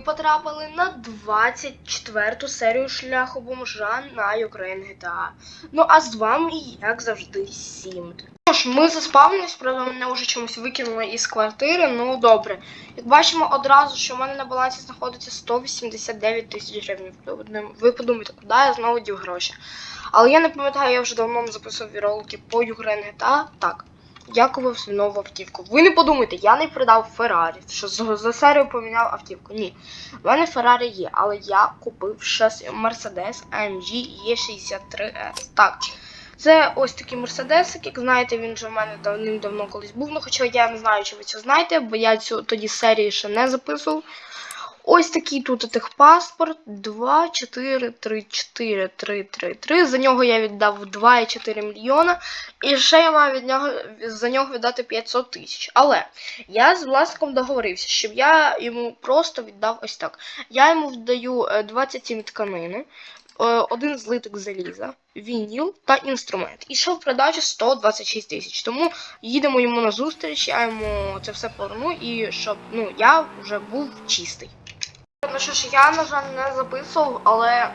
потрапили на 24 серію шляху бомжа на Ukraine GTA. Ну а з вами, як завжди, Сім. Ну ж, ми заспавнились, правда, мене вже чомусь викинули із квартири. Ну добре. Як бачимо одразу, що в мене на балансі знаходиться 189 тисяч гривень. Ви подумайте, куди я знову дів гроші. Але я не пам'ятаю, я вже давно не записував ролики по Ukraine GTA. Так. Купив собі нову автівку. Ви не подумайте, я не продав Феррарі, що за, серію поміняв автівку. Ні. У мене Феррарі є, але я купив ще Mercedes AMG E63S. Так. Це ось такий Мерседесик, як знаєте, він вже в мене давним-давно колись був. Ну, хоча я не знаю, чи ви це знаєте, бо я цю тоді серії ще не записував. Ось такий тут техпаспорт 2, 4, 3, 4, 3, 3, 3. За нього я віддав 2,4 мільйона. І ще я маю від нього, за нього віддати 500 тисяч. Але я з власником договорився, щоб я йому просто віддав ось так. Я йому віддаю е, 27 тканини, е, один злиток заліза, вініл та інструмент. І ще в продажі 126 тисяч. Тому їдемо йому на зустріч, я йому це все поверну, і щоб ну, я вже був чистий. Ну що ж, я, на жаль, не записував, але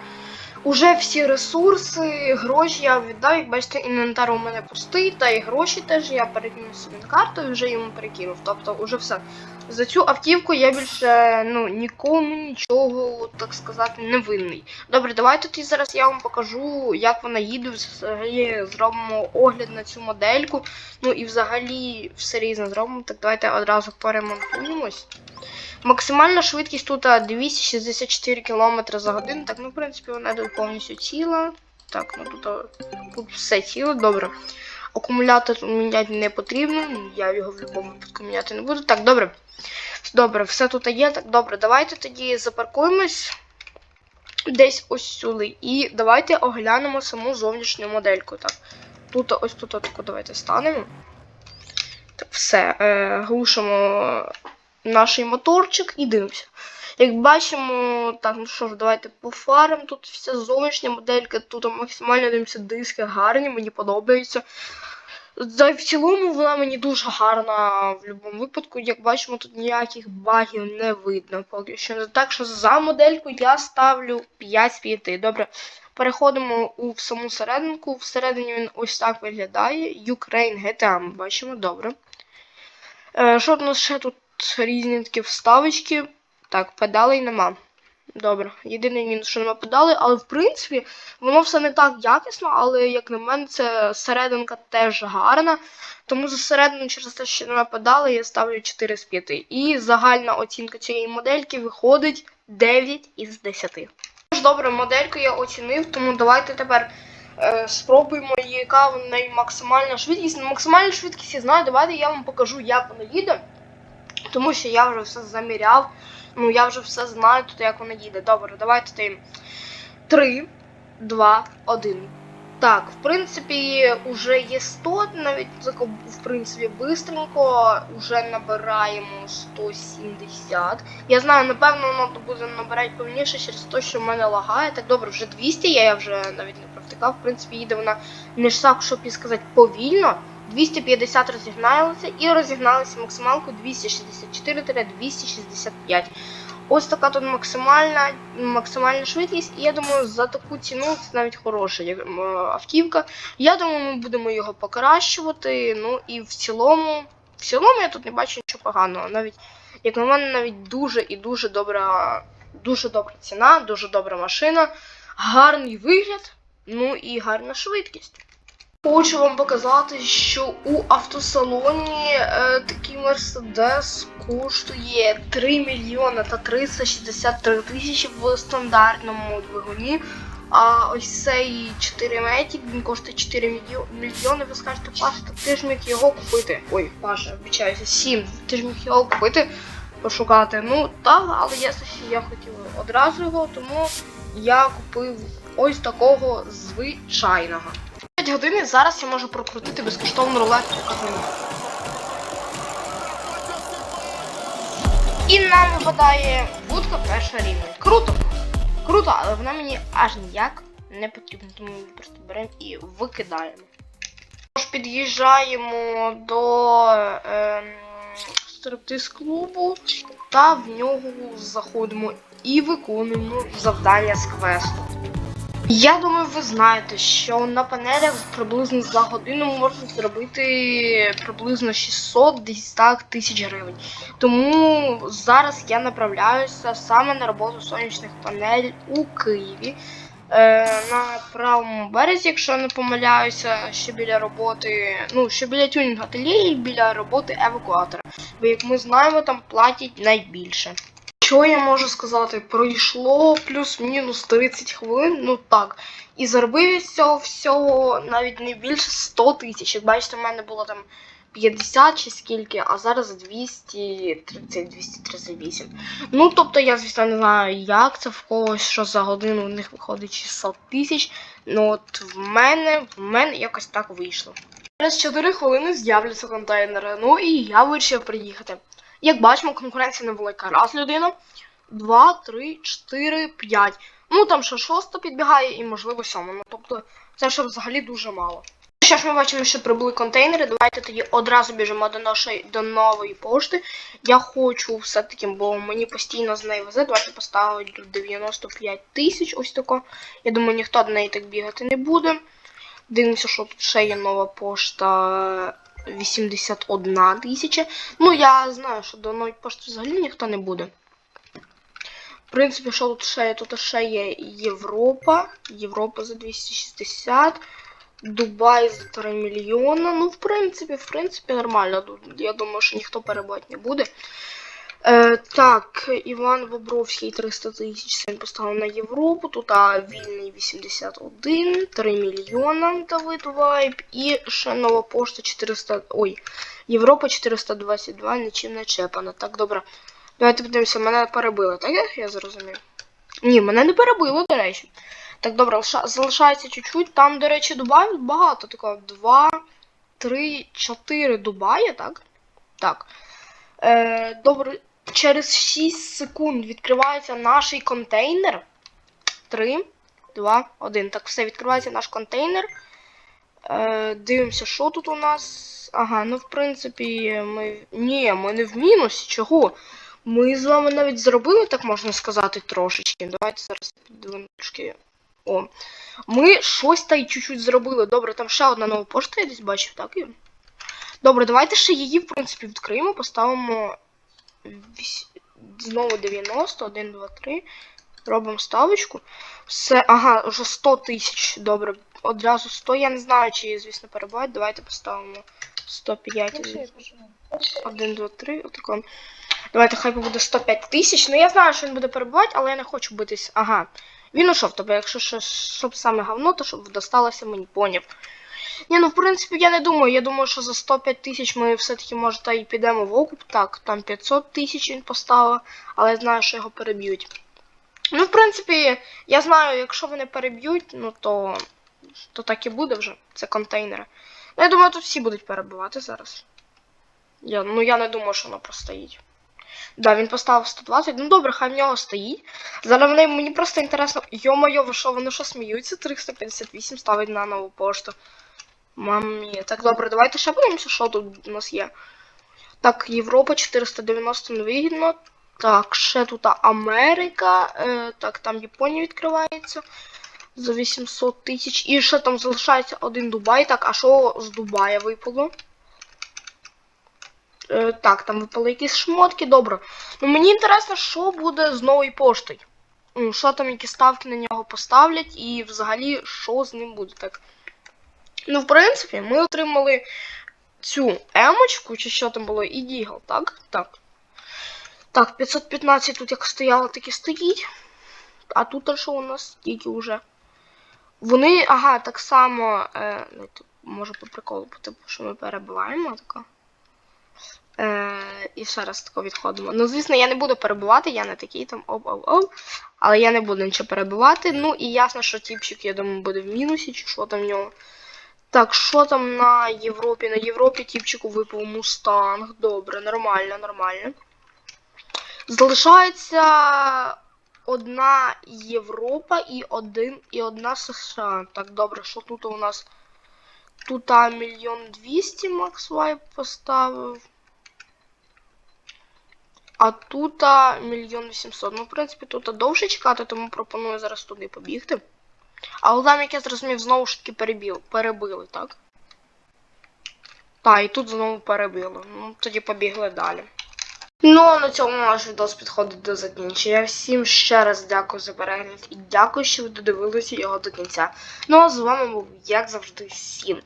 уже всі ресурси, гроші я віддав. Як бачите, інвентар у мене пустий, та і гроші теж я перекинув собі на карту і вже йому перекинув. Тобто, уже все. За цю автівку я більше ну, нікому нічого, так сказати, не винний. Добре, давайте тоді зараз я вам покажу, як вона їде. Взагалі зробимо огляд на цю модельку. Ну і взагалі все різне зробимо. Так давайте одразу поремонтуємось. Максимальна швидкість тут 264 км за годину. Так, ну, в принципі, вона тут повністю ціла. Так, ну тут, тут все ціло, добре. Акумулятор міняти не потрібно, я його в будь-якому випадку міняти не буду. Так, добре. Добре, все тут є. Так, добре, давайте тоді запаркуємось десь ось сюди. І давайте оглянемо саму зовнішню модельку. Так, тут ось тут отако давайте станемо. Так, все, е, глушимо наш моторчик і дивимося. Як бачимо, так, ну що ж, давайте по фарам. Тут вся зовнішня моделька, тут максимально дивимося диски гарні, мені подобаються. В цілому вона мені дуже гарна в будь-якому випадку. Як бачимо, тут ніяких багів не видно поки що. Так що за модельку я ставлю 5 з 5. Добре. Переходимо у саму серединку. Всередині він ось так виглядає. Ukraine GTA ми бачимо, добре. Е, Що в нас ще тут різні такі вставочки? Так, педалей нема. Добре. Єдиний мінус, що нема педалей, але в принципі воно все не так якісно, але, як на мене, це серединка теж гарна. Тому за середину через те, що нема педалей, я ставлю 4 з 5. І загальна оцінка цієї модельки виходить 9 із 10. Тож, добре, модельку я оцінив, тому давайте тепер е, спробуємо, яка в неї максимальна швидкість. Ну, максимальну швидкість я знаю, давайте я вам покажу, як вона їде. Тому що я вже все заміряв. Ну, я вже все знаю тут, як вона їде. Добре, давайте ти 3, 2, 1. Так, в принципі, вже є 100, навіть в принципі, бистренько. Вже набираємо 170. Я знаю, напевно, воно буде набирати повніше через те, що в мене лагає. Так добре, вже 200, я вже навіть не провтикав. В принципі, їде вона не ж так, щоб і сказати, повільно. 250 розігналися і розігналися максималку 264-265. Ось така тут максимальна максимальна швидкість, і я думаю, за таку ціну це навіть хороша автівка. Я думаю, ми будемо його покращувати. Ну і в цілому, в цілому я тут не бачу нічого поганого. Навіть, як на мене, навіть дуже і дуже добра, дуже добра ціна, дуже добра машина, гарний вигляд, ну і гарна швидкість. Хочу вам показати, що у автосалоні е, такий Мерседес коштує 3 мільйони та 363 тисячі в стандартному двигуні. А ось цей 4 метік, він коштує 4 мільйо- мільйони. Ви скажете, Паша, ти ж міг його купити. Ой, Паша, обіцяюся, 7. Ти ж міг його купити, пошукати. Ну так, але я я хотів одразу його, тому я купив ось такого звичайного. 5 годин і зараз я можу прокрутити безкоштовну рулетку казино. І нам випадає будка першого рівня. Круто! Круто, але вона мені аж ніяк не потрібна, тому ми просто беремо і викидаємо. Тож під'їжджаємо до ем, стриптиз клубу та в нього заходимо і виконуємо завдання з квесту. Я думаю, ви знаєте, що на панелях приблизно за годину можна зробити приблизно 600 десь так тисяч гривень. Тому зараз я направляюся саме на роботу сонячних панель у Києві. Е, на правому березі, якщо не помиляюся, ще біля роботи, ну, ще біля тюнінг ательє і біля роботи евакуатора. Бо як ми знаємо, там платять найбільше. Що я можу сказати? Пройшло плюс-мінус 30 хвилин, ну так. І заробив я з цього всього навіть не більше 100 тисяч. Як бачите, в мене було там 50 чи скільки, а зараз 230-238. Ну, тобто я, звісно, не знаю, як це в когось, що за годину в них виходить 600 тисяч. Ну от в мене, в мене якось так вийшло. Через 4 хвилини з'являться контейнери. Ну і я вирішив приїхати. Як бачимо, конкуренція невелика. Раз людина, два, три, чотири, п'ять. Ну там ще шоста підбігає і, можливо, сьома. Ну тобто, це ще взагалі дуже мало. Що ж ми бачимо, що прибули контейнери. Давайте тоді одразу біжимо до нашої до нової пошти. Я хочу все-таки, бо мені постійно з неї везе. Давайте поставити 95 тисяч. Ось тако. Я думаю, ніхто до неї так бігати не буде. Дивимося, що тут ще є нова пошта 81 тисяча. Ну, я знаю, що до нової пошти взагалі ніхто не буде. В принципі, що тут ще є? Тут ще є Європа. Європа за 260. Дубай за 3 мільйона. Ну, в принципі, в принципі, нормально. Я думаю, що ніхто перебувати не буде. Е, так, Іван Бобровський 300 тисяч він поставив на Європу. Тут а, вільний 81, 3 мільйона Давид Вайб. І ще нова пошта 400. Ой, Європа 422, нічим не чепана. Так, добре. Давайте подивимося, мене перебили, так я зрозумів? Ні, мене не перебило, до речі. Так, добре, залишається чуть-чуть. Там, до речі, Дубаїв багато. Такого 2, 3, 4 Дубаї, так? Так. Е, добре, через 6 секунд відкривається наш контейнер. 3, 2, 1. Так, все, відкривається наш контейнер. Е, дивимося, що тут у нас. Ага, ну в принципі, ми. Ні, ми не в мінусі. Чого? Ми з вами навіть зробили, так можна сказати, трошечки. Давайте зараз подивимо трошки. О. Ми щось та й чуть-чуть зробили. Добре, там ще одна нова пошта, я десь бачив, так? і? Добре, давайте ще її, в принципі, відкриємо, поставимо знову 90, 1, 2, 3. Робимо ставочку. Все, ага, вже 100 тисяч. Добре, одразу 100. Я не знаю, чи, звісно, перебувати. Давайте поставимо 105. 1, 2, 3. Отако. Давайте хай буде 105 тисяч. Ну я знаю, що він буде перебувати, але я не хочу битись. Ага. Він ушов, тобто, якщо що, щоб саме говно, то щоб досталося мені, поняв. Ні, ну в принципі я не думаю. Я думаю, що за 105 тисяч ми все-таки може та й підемо в окуп. Так, там 500 тисяч він поставив, але я знаю, що його переб'ють. Ну, в принципі, я знаю, якщо вони переб'ють, ну то, то так і буде вже. Це контейнери. Ну, я думаю, тут всі будуть перебивати зараз. Я, ну я не думаю, що воно простоїть. Да, він поставив 120. Ну добре, хай в нього стоїть. Зараз вони, мені просто інтересно. Йо-моє, ви що, вони що сміються? 358 ставить на нову пошту. Мамі. Так, добре, давайте ще подивимося, що тут у нас є. Так, Європа 490 невигідно. Так, ще тут Америка. Е, так, там Японія відкривається. За 800 тисяч. І ще там залишається один Дубай. Так, а що з Дубая випало? Е, так, там випали якісь шмотки, добре. Ну мені інтересно, що буде з новою поштою. Що там, які ставки на нього поставлять, і взагалі, що з ним буде так. Ну, в принципі, ми отримали цю емочку, чи що там було, і Дігл, так? Так. Так, 515 тут як стояло, так і стоїть. А тут що у нас тільки вже. Вони, ага, так само. Е, ну, може по приколу, типу, що ми перебуваємо тако. Е, і ще раз тако відходимо. Ну, звісно, я не буду перебувати, я не такий там оп-оп-оп. Але я не буду нічого перебувати. Ну і ясно, що тіпчик, я думаю, буде в мінусі, чи що там в нього. Так, що там на Європі? На Європі тіпчику випав мустанг. Добре, нормально, нормально. Залишається одна Європа і один і одна США. Так, добре, що тут у нас? Тут мільйон двісті Макс Вайп поставив. А тут мільйон вісімсот. Ну, в принципі, тут довше чекати, тому пропоную зараз туди побігти. Але там, як я зрозумів, знову ж таки перебіл, перебили, так? Так, і тут знову перебили. Ну, тоді побігли далі. Ну, а на цьому наш відос підходить до закінчення. Всім ще раз дякую за перегляд і дякую, що ви додивилися його до кінця. Ну а з вами був, як завжди, Сім.